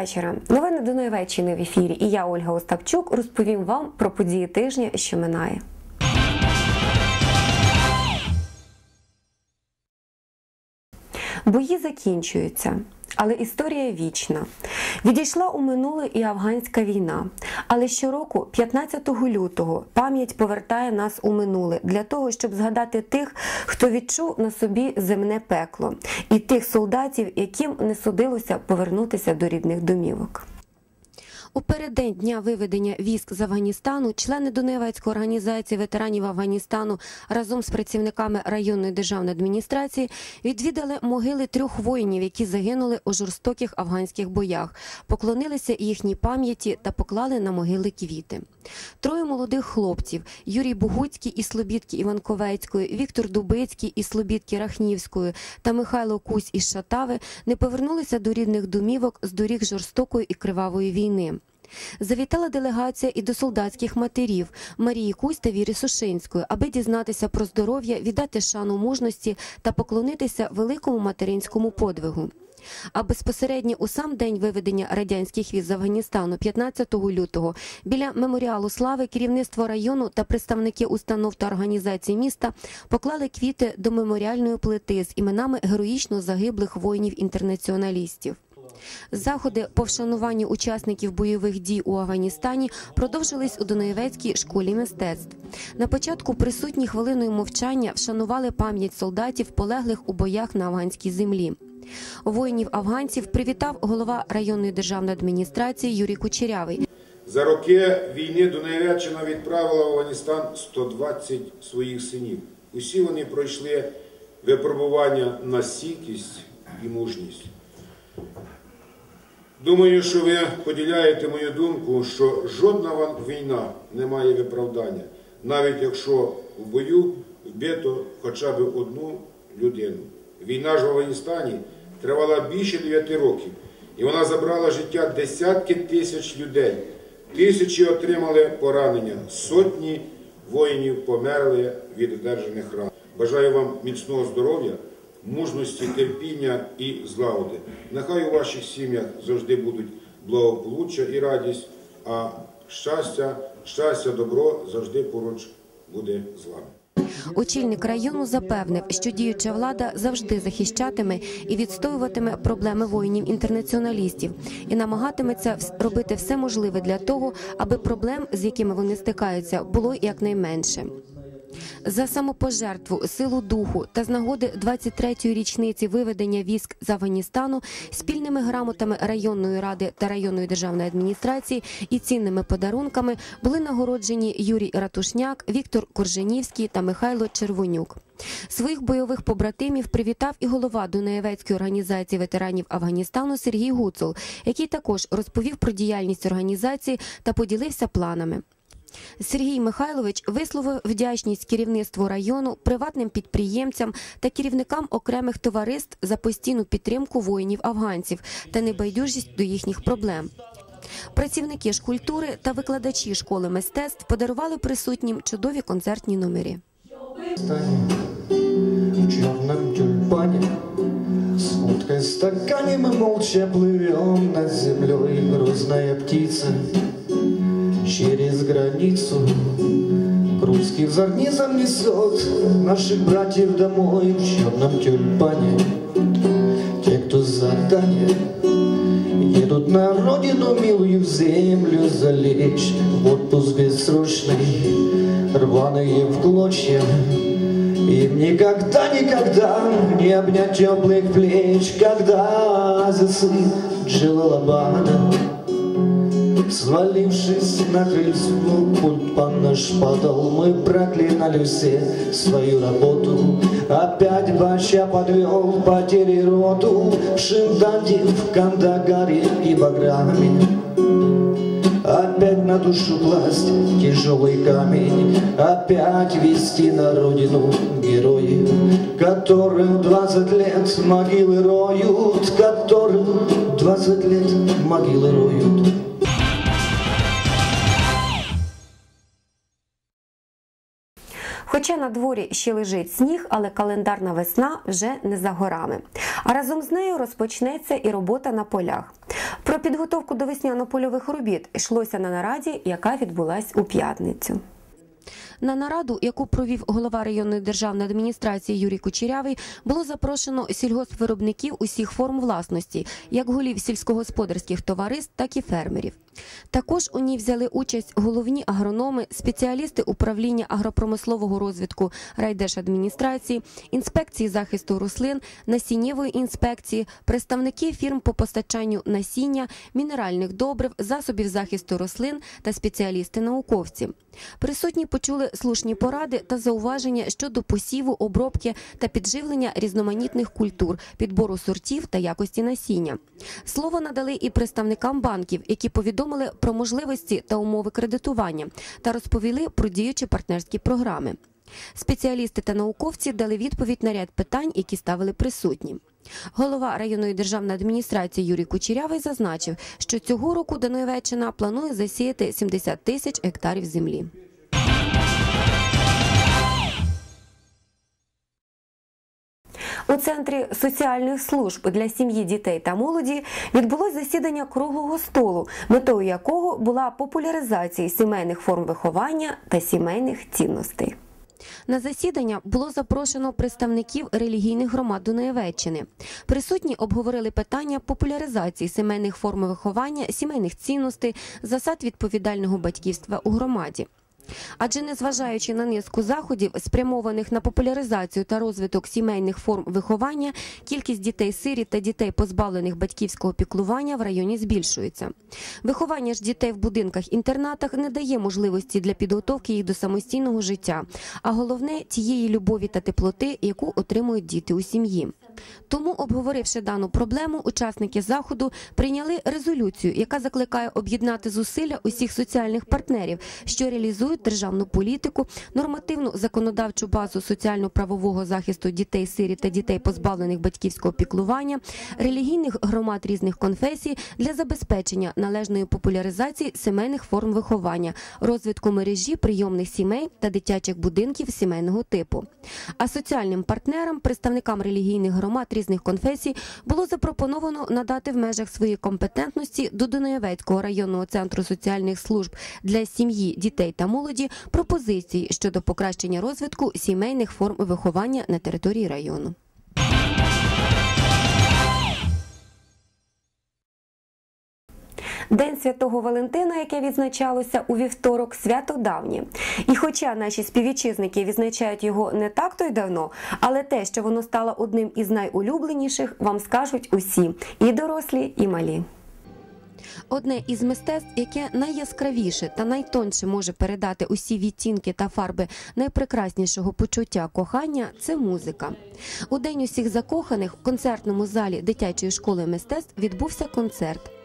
Вечора. Новини Донеччини в ефірі. І я, Ольга Остапчук, розповім вам про події тижня, що минає. Бої закінчуються. Але історія вічна. Відійшла у минуле і афганська війна. Але щороку, 15 лютого, пам'ять повертає нас у минуле для того, щоб згадати тих, хто відчув на собі земне пекло, і тих солдатів, яким не судилося повернутися до рідних домівок. У переддень дня виведення військ з Афганістану члени Донецької організації ветеранів Афганістану разом з працівниками районної державної адміністрації відвідали могили трьох воїнів, які загинули у жорстоких афганських боях, поклонилися їхній пам'яті та поклали на могили квіти. Троє молодих хлопців: Юрій Бугуцький із Слобідки Іванковецької, Віктор Дубицький із Слобідки Рахнівської та Михайло Кусь із Шатави не повернулися до рідних домівок з доріг жорстокої і кривавої війни. Завітала делегація і до солдатських матерів Марії Кусь та Віри Сушинської, аби дізнатися про здоров'я, віддати шану мужності та поклонитися великому материнському подвигу. А безпосередньо у сам день виведення радянських віз з Афганістану, 15 лютого, біля меморіалу слави керівництво району та представники установ та організацій міста поклали квіти до меморіальної плити з іменами героїчно загиблих воїнів-інтернаціоналістів. Заходи по вшануванню учасників бойових дій у Афганістані продовжились у Доноєвецькій школі мистецтв. На початку присутні хвилиною мовчання вшанували пам'ять солдатів, полеглих у боях на афганській землі. Воїнів афганців привітав голова районної державної адміністрації Юрій Кучерявий. За роки війни Дунаєвеччина відправила в Афганістан 120 своїх синів. Усі вони пройшли випробування на стійкість і мужність. Думаю, що ви поділяєте мою думку, що жодна війна не має виправдання, навіть якщо в бою вбито хоча б одну людину. Війна ж в Афганістані тривала більше 9 років, і вона забрала життя десятки тисяч людей. Тисячі отримали поранення, сотні воїнів померли від одержаних ран. Бажаю вам міцного здоров'я, мужності, терпіння і злагоди. Нехай у ваших сім'ях завжди будуть благополуччя і радість, а щастя, щастя, добро завжди поруч буде з вами. Очільник району запевнив, що діюча влада завжди захищатиме і відстоюватиме проблеми воїнів-інтернаціоналістів і намагатиметься робити все можливе для того, аби проблем, з якими вони стикаються, було якнайменше. За самопожертву, силу духу та з нагоди 23-ї річниці виведення військ з Афганістану спільними грамотами районної ради та районної державної адміністрації і цінними подарунками були нагороджені Юрій Ратушняк, Віктор Корженівський та Михайло Червонюк. Своїх бойових побратимів привітав і голова Дунаєвецької організації ветеранів Афганістану Сергій Гуцул, який також розповів про діяльність організації та поділився планами. Сергій Михайлович висловив вдячність керівництву району, приватним підприємцям та керівникам окремих товариств за постійну підтримку воїнів афганців та небайдужість до їхніх проблем. Працівники ж культури та викладачі школи мистецтв подарували присутнім чудові концертні номери. В черном тюльпане С уткой стакане мы молча плывем над землей Грузная птица через границу. Русский взор низом несет наших братьев домой. В черном тюльпане Те, кто задание Едут на родину милую в землю залечь. В отпуск бессрочный Рваные в клочья. Им никогда, никогда не обнять теплых плеч, когда засыпь Джалалабада. Свалившись на крыльцо, пульт по наш падал, мы проклинали все свою работу. Опять Баща подвел потери роту в в Кандагаре и Баграме. Опять на душу класть тяжелый камень. Опять вести на родину героев Которым двадцать лет могилы роют. Которым двадцать лет могилы роют Хоча на дворі ще лежить сніг, але календарна весна вже не за горами. А разом з нею розпочнеться і робота на полях. Про підготовку до весняно-польових робіт йшлося на нараді, яка відбулась у п'ятницю. На нараду, яку провів голова районної державної адміністрації Юрій Кучерявий, було запрошено сільгоспвиробників усіх форм власності, як голів сільськогосподарських товариств, так і фермерів. Також у ній взяли участь головні агрономи, спеціалісти управління агропромислового розвитку райдержадміністрації, інспекції захисту рослин, насіннєвої інспекції, представники фірм по постачанню насіння, мінеральних добрив, засобів захисту рослин та спеціалісти-науковці. Присутні почули слушні поради та зауваження щодо посіву, обробки та підживлення різноманітних культур, підбору сортів та якості насіння. Слово надали і представникам банків, які повідомили про можливості та умови кредитування та розповіли про діючі партнерські програми. Спеціалісти та науковці дали відповідь на ряд питань, які ставили присутні. Голова районної державної адміністрації Юрій Кучерявий зазначив, що цього року Данилевеччина планує засіяти 70 тисяч гектарів землі. У центрі соціальних служб для сім'ї, дітей та молоді відбулось засідання круглого столу, метою якого була популяризація сімейних форм виховання та сімейних цінностей. На засідання було запрошено представників релігійних громад Дунаєвеччини. Присутні обговорили питання популяризації сімейних форм виховання, сімейних цінностей, засад відповідального батьківства у громаді. Адже незважаючи на низку заходів, спрямованих на популяризацію та розвиток сімейних форм виховання, кількість дітей сиріт та дітей, позбавлених батьківського піклування, в районі збільшується. Виховання ж дітей в будинках-інтернатах не дає можливості для підготовки їх до самостійного життя, а головне тієї любові та теплоти, яку отримують діти у сім'ї. Тому, обговоривши дану проблему, учасники заходу прийняли резолюцію, яка закликає об'єднати зусилля усіх соціальних партнерів, що реалізують державну політику, нормативну законодавчу базу соціально-правового захисту дітей сирі та дітей, позбавлених батьківського піклування, релігійних громад різних конфесій для забезпечення належної популяризації сімейних форм виховання, розвитку мережі прийомних сімей та дитячих будинків сімейного типу. А соціальним партнерам, представникам релігійних громад різних конфесій було запропоновано надати в межах своєї компетентності до Дунаєвецького районного центру соціальних служб для сім'ї, дітей та молоді пропозиції щодо покращення розвитку сімейних форм виховання на території району. День святого Валентина, яке відзначалося у вівторок, свято давнє. І хоча наші співвітчизники відзначають його не так то й давно, але те, що воно стало одним із найулюбленіших, вам скажуть усі і дорослі, і малі. Одне із мистецтв, яке найяскравіше та найтонше може передати усі відтінки та фарби найпрекраснішого почуття кохання це музика. У день усіх закоханих в концертному залі дитячої школи мистецтв відбувся концерт.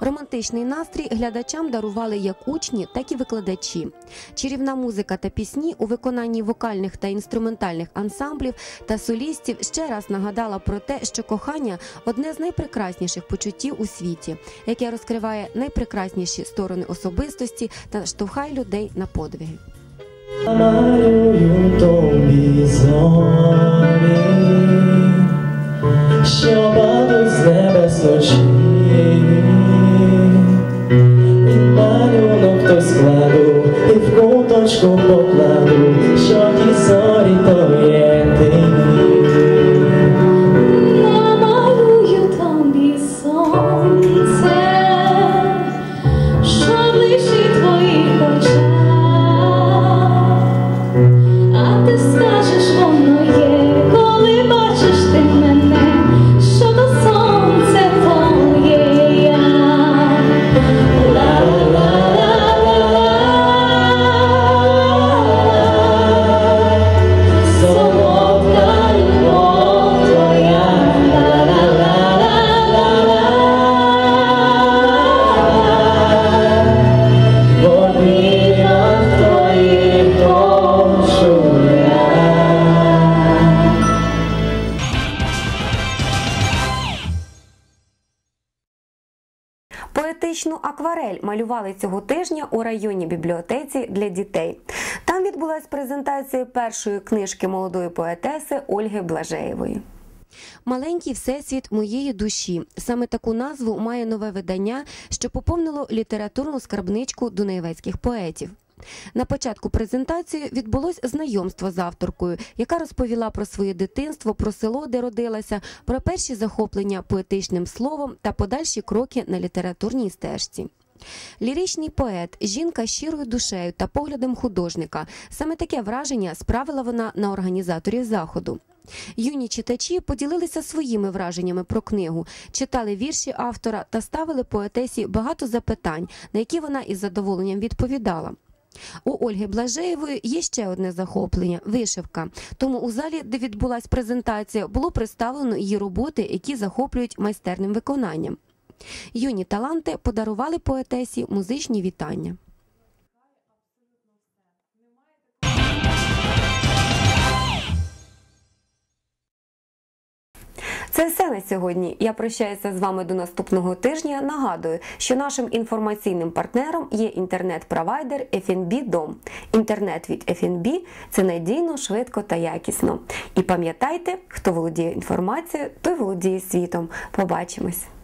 Романтичний настрій глядачам дарували як учні, так і викладачі. Чарівна музика та пісні у виконанні вокальних та інструментальних ансамблів та солістів ще раз нагадала про те, що кохання одне з найпрекрасніших почуттів у світі, яке розкриває найпрекрасніші сторони особистості та штовхає людей на подвиги. Малюю тобі зорі, що падуть з небес ночі. Той складу, і в куточку покладу, що ті Поетичну акварель малювали цього тижня у районній бібліотеці для дітей. Там відбулась презентація першої книжки молодої поетеси Ольги Блажеєвої. Маленький всесвіт моєї душі. Саме таку назву має нове видання, що поповнило літературну скарбничку дунаєвецьких поетів. На початку презентації відбулось знайомство з авторкою, яка розповіла про своє дитинство, про село, де родилася, про перші захоплення поетичним словом та подальші кроки на літературній стежці. Ліричний поет, жінка щирою душею та поглядом художника. Саме таке враження справила вона на організаторів заходу. Юні читачі поділилися своїми враженнями про книгу, читали вірші автора та ставили поетесі багато запитань, на які вона із задоволенням відповідала. У Ольги Блажеєвої є ще одне захоплення вишивка. Тому у залі, де відбулася презентація, було представлено її роботи, які захоплюють майстерним виконанням. Юні таланти подарували поетесі музичні вітання. Це все на сьогодні. Я прощаюся з вами до наступного тижня. Нагадую, що нашим інформаційним партнером є інтернет-провайдер FNB Дом. Інтернет від FNB – це надійно, швидко та якісно. І пам'ятайте, хто володіє інформацією, той володіє світом. Побачимось!